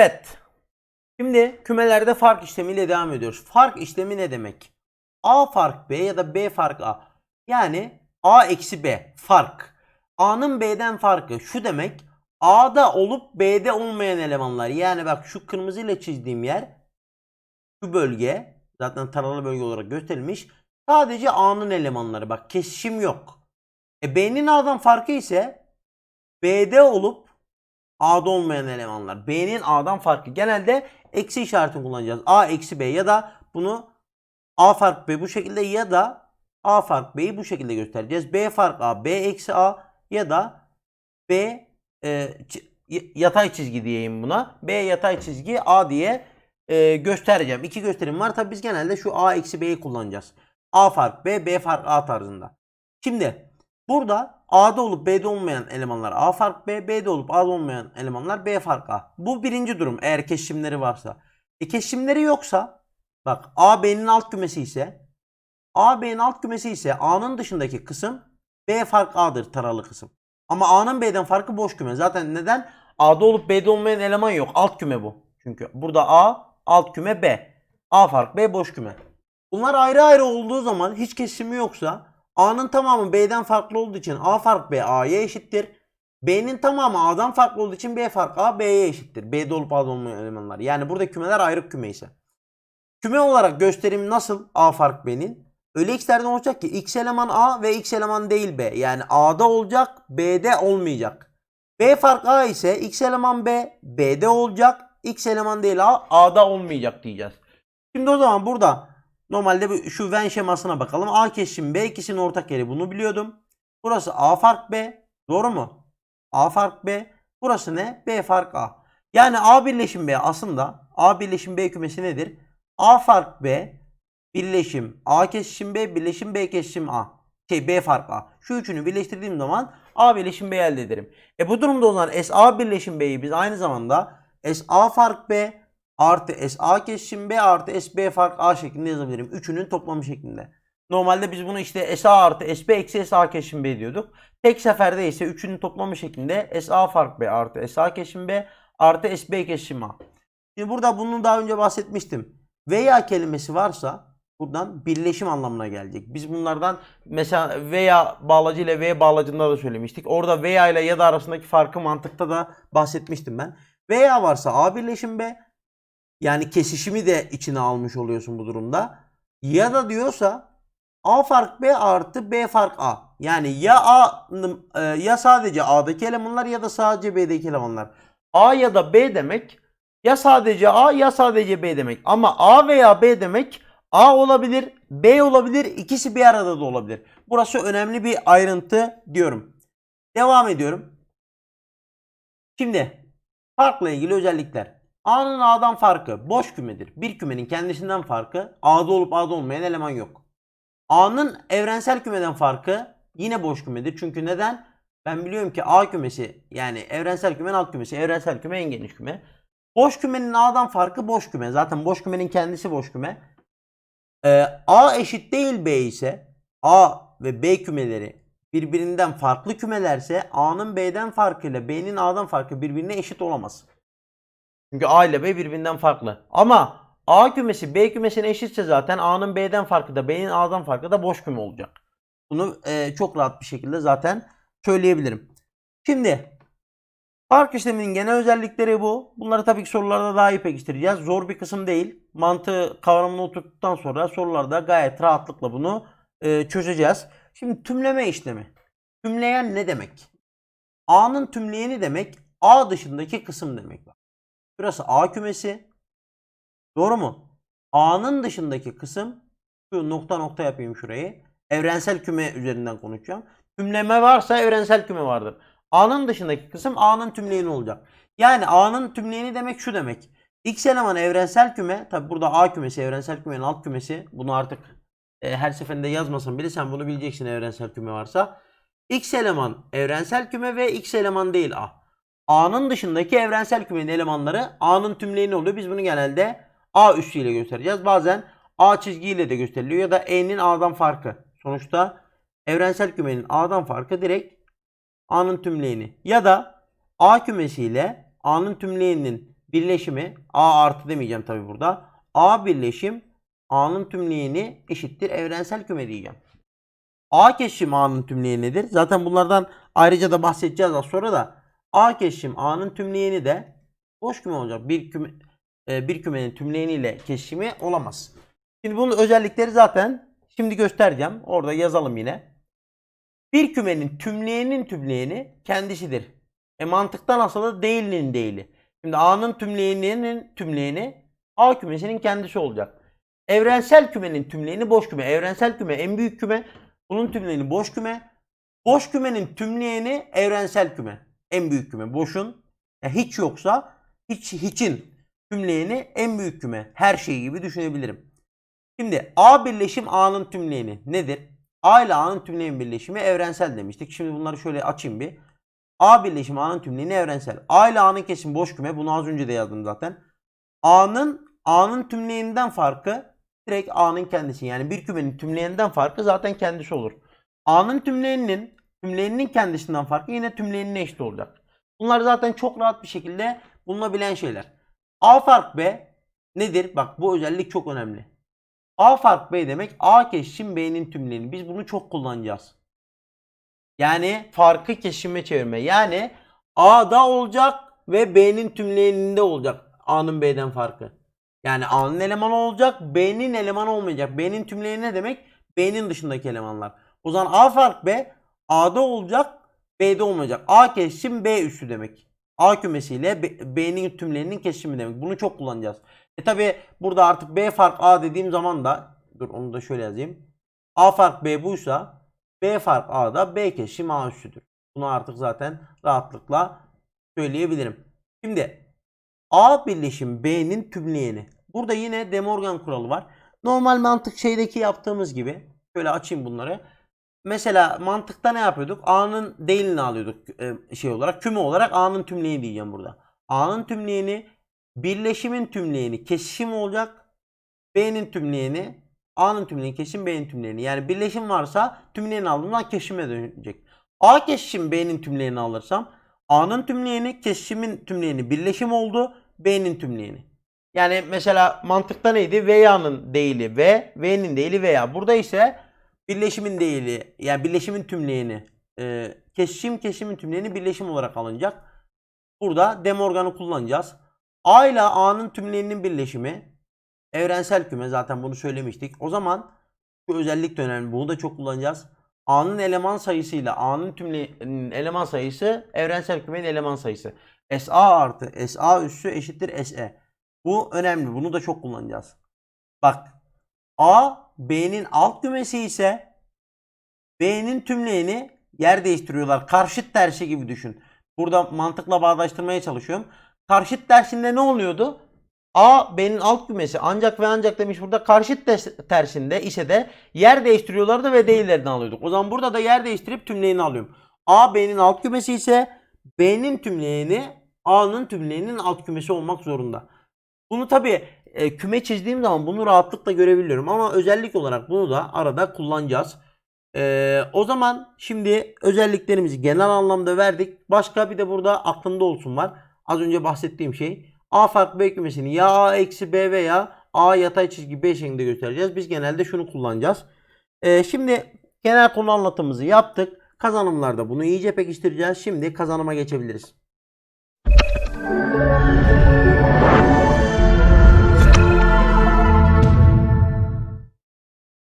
Evet. Şimdi kümelerde fark işlemiyle devam ediyoruz. Fark işlemi ne demek? A fark B ya da B fark A. Yani A eksi B fark. A'nın B'den farkı şu demek. A'da olup B'de olmayan elemanlar. Yani bak şu kırmızıyla çizdiğim yer şu bölge zaten taralı bölge olarak gösterilmiş. Sadece A'nın elemanları. Bak kesişim yok. E B'nin A'dan farkı ise B'de olup A'da olmayan elemanlar. B'nin A'dan farkı. Genelde eksi işaretini kullanacağız. A eksi B ya da bunu A fark B bu şekilde ya da A fark B'yi bu şekilde göstereceğiz. B fark A, B eksi A ya da B e, yatay çizgi diyeyim buna. B yatay çizgi A diye e, göstereceğim. İki gösterim var. Tabi biz genelde şu A eksi B'yi kullanacağız. A fark B, B fark A tarzında. Şimdi burada A'da olup B'de olmayan elemanlar A fark B, B'de olup A'da olmayan elemanlar B fark A. Bu birinci durum eğer kesişimleri varsa. E kesişimleri yoksa bak A B'nin alt kümesi ise A B'nin alt kümesi ise A'nın dışındaki kısım B fark A'dır taralı kısım. Ama A'nın B'den farkı boş küme. Zaten neden? A'da olup B'de olmayan eleman yok. Alt küme bu. Çünkü burada A, alt küme B. A fark B boş küme. Bunlar ayrı ayrı olduğu zaman hiç kesimi yoksa A'nın tamamı B'den farklı olduğu için A fark B A'ya eşittir. B'nin tamamı A'dan farklı olduğu için B fark A B'ye eşittir. B'de olup A'da olmayan elemanlar. Yani burada kümeler ayrı küme ise. Küme olarak gösterim nasıl A fark B'nin? Öyle x'lerden olacak ki x eleman A ve x eleman değil B. Yani A'da olacak, B'de olmayacak. B fark A ise x eleman B, B'de olacak, x eleman değil A, A'da olmayacak diyeceğiz. Şimdi o zaman burada normalde şu Venn şemasına bakalım. A kesişim B ikisinin ortak yeri bunu biliyordum. Burası A fark B. Doğru mu? A fark B. Burası ne? B fark A. Yani A birleşim B aslında A birleşim B kümesi nedir? A fark B birleşim A kesişim B birleşim B kesişim A. Şey B fark A. Şu üçünü birleştirdiğim zaman A birleşim B elde ederim. E bu durumda o zaman SA birleşim B'yi biz aynı zamanda SA fark B artı SA kesişim B artı SB fark A şeklinde yazabilirim. Üçünün toplamı şeklinde. Normalde biz bunu işte SA artı SB eksi SA kesişim B diyorduk. Tek seferde ise üçünün toplamı şeklinde SA fark B artı SA kesişim B artı SB kesişim A. Şimdi burada bunu daha önce bahsetmiştim. Veya kelimesi varsa buradan birleşim anlamına gelecek. Biz bunlardan mesela veya bağlacı ile V bağlacında da söylemiştik. Orada veya ile ya da arasındaki farkı mantıkta da bahsetmiştim ben. Veya varsa A birleşim B yani kesişimi de içine almış oluyorsun bu durumda. Ya da diyorsa A fark B artı B fark A. Yani ya A e, ya sadece A'daki elemanlar ya da sadece B'deki elemanlar. A ya da B demek ya sadece A ya sadece B demek. Ama A veya B demek A olabilir, B olabilir, ikisi bir arada da olabilir. Burası önemli bir ayrıntı diyorum. Devam ediyorum. Şimdi farkla ilgili özellikler. A'nın A'dan farkı boş kümedir. Bir kümenin kendisinden farkı A'da olup A'da olmayan eleman yok. A'nın evrensel kümeden farkı yine boş kümedir. Çünkü neden? Ben biliyorum ki A kümesi yani evrensel kümenin alt kümesi, evrensel küme en geniş küme. Boş kümenin A'dan farkı boş küme. Zaten boş kümenin kendisi boş küme. Ee, A eşit değil B ise A ve B kümeleri birbirinden farklı kümelerse A'nın B'den farkı ile B'nin A'dan farkı birbirine eşit olamaz. Çünkü A ile B birbirinden farklı. Ama A kümesi B kümesine eşitse zaten A'nın B'den farkı da B'nin A'dan farkı da boş küme olacak. Bunu e, çok rahat bir şekilde zaten söyleyebilirim. Şimdi fark işleminin genel özellikleri bu. Bunları tabii ki sorularda daha iyi pekiştireceğiz. Zor bir kısım değil. Mantığı kavramını oturttuktan sonra sorularda gayet rahatlıkla bunu e, çözeceğiz. Şimdi tümleme işlemi. Tümleyen ne demek? A'nın tümleyeni demek A dışındaki kısım demek. Burası A kümesi. Doğru mu? A'nın dışındaki kısım şu nokta nokta yapayım şurayı. Evrensel küme üzerinden konuşacağım. Tümleme varsa evrensel küme vardır. A'nın dışındaki kısım A'nın tümleyeni olacak. Yani A'nın tümleyeni demek şu demek. X eleman evrensel küme. Tabi burada A kümesi evrensel kümenin alt kümesi. Bunu artık e, her seferinde yazmasam bile sen bunu bileceksin evrensel küme varsa. X eleman evrensel küme ve X eleman değil A. A'nın dışındaki evrensel kümenin elemanları A'nın tümleyeni oluyor. Biz bunu genelde A üssüyle göstereceğiz. Bazen A çizgiyle de gösteriliyor ya da E'nin A'dan farkı. Sonuçta evrensel kümenin A'dan farkı direkt A'nın tümleyeni. Ya da A kümesiyle A'nın tümleyeninin birleşimi A artı demeyeceğim tabi burada. A birleşim A'nın tümleyeni eşittir evrensel küme diyeceğim. A kesişim A'nın tümleyeni nedir? Zaten bunlardan ayrıca da bahsedeceğiz az sonra da. A kesişim A'nın tümleyeni de boş küme olacak. Bir küme e, bir kümenin tümleyeniyle kesişimi olamaz. Şimdi bunun özellikleri zaten şimdi göstereceğim. Orada yazalım yine. Bir kümenin tümleyenin tümleyeni kendisidir. E mantıktan asılı değilinin değili. Şimdi A'nın tümleyeninin tümleyeni A kümesinin kendisi olacak. Evrensel kümenin tümleyeni boş küme. Evrensel küme en büyük küme. Bunun tümleyeni boş küme. Boş kümenin tümleyeni evrensel küme. En büyük küme. Boşun ya hiç yoksa hiç hiçin tümleyeni en büyük küme. Her şey gibi düşünebilirim. Şimdi A birleşim A'nın tümleyeni nedir? A ile A'nın tümleyen birleşimi evrensel demiştik. Şimdi bunları şöyle açayım bir. A birleşim A'nın tümleyeni evrensel. A ile A'nın kesimi boş küme. Bunu az önce de yazdım zaten. A'nın A'nın tümleyeninden farkı direkt A'nın kendisi. Yani bir kümenin tümleyeninden farkı zaten kendisi olur. A'nın tümleyeninin tümleyeninin kendisinden farkı yine tümleyenine eşit olacak. Bunlar zaten çok rahat bir şekilde bulunabilen şeyler. A fark B nedir? Bak bu özellik çok önemli. A fark B demek A kesişim B'nin tümleyeni. Biz bunu çok kullanacağız. Yani farkı kesişime çevirme. Yani A'da olacak ve B'nin tümleyeninde olacak. A'nın B'den farkı. Yani A'nın elemanı olacak, B'nin elemanı olmayacak. B'nin tümleyeni ne demek? B'nin dışındaki elemanlar. O zaman A fark B, A'da olacak, B'de olmayacak. A kesişim B üssü demek. A kümesiyle B'nin tümleyeninin kesişimi demek. Bunu çok kullanacağız. E tabi burada artık B fark A dediğim zaman da dur onu da şöyle yazayım. A fark B buysa B fark A'da B kesişim A üssüdür. Bunu artık zaten rahatlıkla söyleyebilirim. Şimdi A birleşim B'nin tümleyeni. Burada yine De Morgan kuralı var. Normal mantık şeydeki yaptığımız gibi. Şöyle açayım bunları. Mesela mantıkta ne yapıyorduk? A'nın değilini alıyorduk e, şey olarak. Küme olarak A'nın tümleyeni diyeceğim burada. A'nın tümleyeni birleşimin tümleyeni kesişim olacak. B'nin tümleyeni A'nın tümleyeni kesişim B'nin tümleyeni. Yani birleşim varsa tümleyeni aldığımdan kesişime dönecek. A kesişim B'nin tümleyeni alırsam A'nın tümleyeni kesişimin tümleyeni birleşim oldu. B'nin tümleyeni. Yani mesela mantıkta neydi? Veya'nın değili V, V'nin değili veya. Burada ise birleşimin değili yani birleşimin tümleyeni e, kesişim kesişimin tümleyeni birleşim olarak alınacak. Burada De Morgan'ı kullanacağız. A ile A'nın tümleyeninin birleşimi evrensel küme zaten bunu söylemiştik. O zaman şu özellik de önemli. Bunu da çok kullanacağız. A'nın eleman sayısıyla A'nın tümleyenin eleman sayısı evrensel kümenin eleman sayısı. SA artı SA üssü eşittir SE. Bu önemli. Bunu da çok kullanacağız. Bak A B'nin alt kümesi ise B'nin tümleyeni yer değiştiriyorlar. Karşıt tersi gibi düşün. Burada mantıkla bağdaştırmaya çalışıyorum. Karşıt tersinde ne oluyordu? A B'nin alt kümesi ancak ve ancak demiş burada karşıt tersinde ise de yer değiştiriyorlardı ve değillerini alıyorduk. O zaman burada da yer değiştirip tümleyeni alıyorum. A B'nin alt kümesi ise B'nin tümleyeni A'nın tümleyeninin alt kümesi olmak zorunda. Bunu tabi küme çizdiğim zaman bunu rahatlıkla görebiliyorum ama özellik olarak bunu da arada kullanacağız. E, o zaman şimdi özelliklerimizi genel anlamda verdik. Başka bir de burada aklında olsun var. Az önce bahsettiğim şey. A fark B kümesini ya A eksi B veya A yatay çizgi B şeklinde göstereceğiz. Biz genelde şunu kullanacağız. E, şimdi genel konu anlatımımızı yaptık. Kazanımlarda bunu iyice pekiştireceğiz. Şimdi kazanıma geçebiliriz.